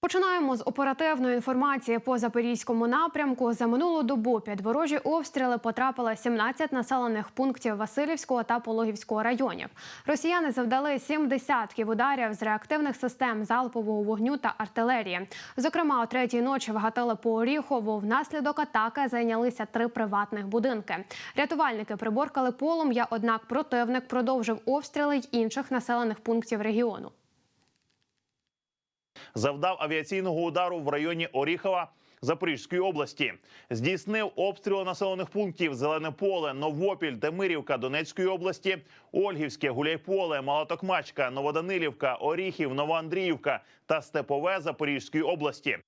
Починаємо з оперативної інформації по запорізькому напрямку. За минулу добу під ворожі обстріли потрапили 17 населених пунктів Васильівського та Пологівського районів. Росіяни завдали сім десятків ударів з реактивних систем залпового вогню та артилерії. Зокрема, о третій ночі вгатили по Оріхову. Внаслідок атаки зайнялися три приватних будинки. Рятувальники приборкали полум'я, однак противник продовжив обстріли й інших населених пунктів регіону. Завдав авіаційного удару в районі Оріхова Запорізької області. Здійснив обстріли населених пунктів Зелене поле, Новопіль, Демирівка Донецької області, Ольгівське, Гуляйполе, Малотокмачка, Новоданилівка, Оріхів, Новоандріївка та Степове Запорізької області.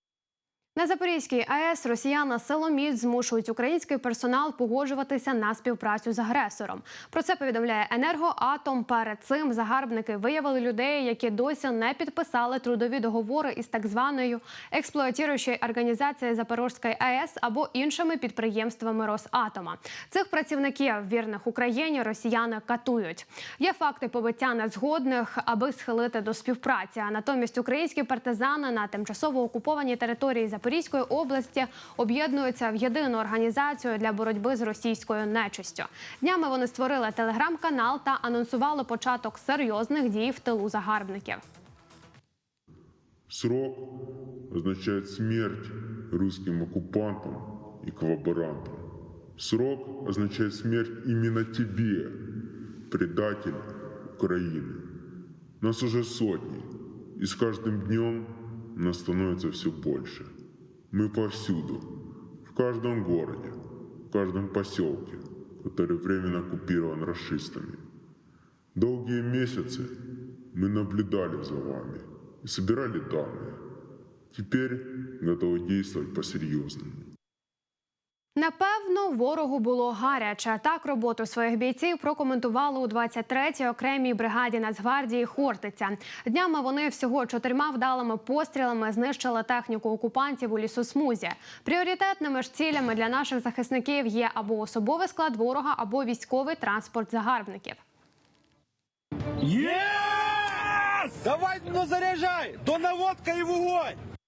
На Запорізькій АЕС росіяни силоміць змушують український персонал погоджуватися на співпрацю з агресором. Про це повідомляє енергоатом. Перед цим загарбники виявили людей, які досі не підписали трудові договори із так званою експлуатуючою організацією Запорізької АЕС або іншими підприємствами Росатома. Цих працівників вірних Україні росіяни катують. Є факти побиття незгодних, аби схилити до співпраці. А натомість українські партизани на тимчасово окупованій території Запорізької області об'єднуються в єдину організацію для боротьби з російською нечистю. Днями вони створили телеграм-канал та анонсували початок серйозних дій в тилу загарбників. Срок означает смерть русским оккупантам и коллаборантам. Срок означает смерть именно тебе, предатель Украины. Нас уже сотни, и с каждым днем нас становится все больше. Мы повсюду, в каждом городе, в каждом поселке, который временно оккупирован расистами. Долгие месяцы мы наблюдали за вами и собирали данные. Теперь готовы действовать по-серьезному. Напевно, ворогу було гаряче. Так роботу своїх бійців прокоментували у 23-й окремій бригаді Нацгвардії Хортиця. Днями вони всього чотирма вдалими пострілами знищили техніку окупантів у лісосмузі. Пріоритетними ж цілями для наших захисників є або особовий склад ворога, або військовий транспорт загарбників. Давай, ну заряжай! До наводка и в огонь!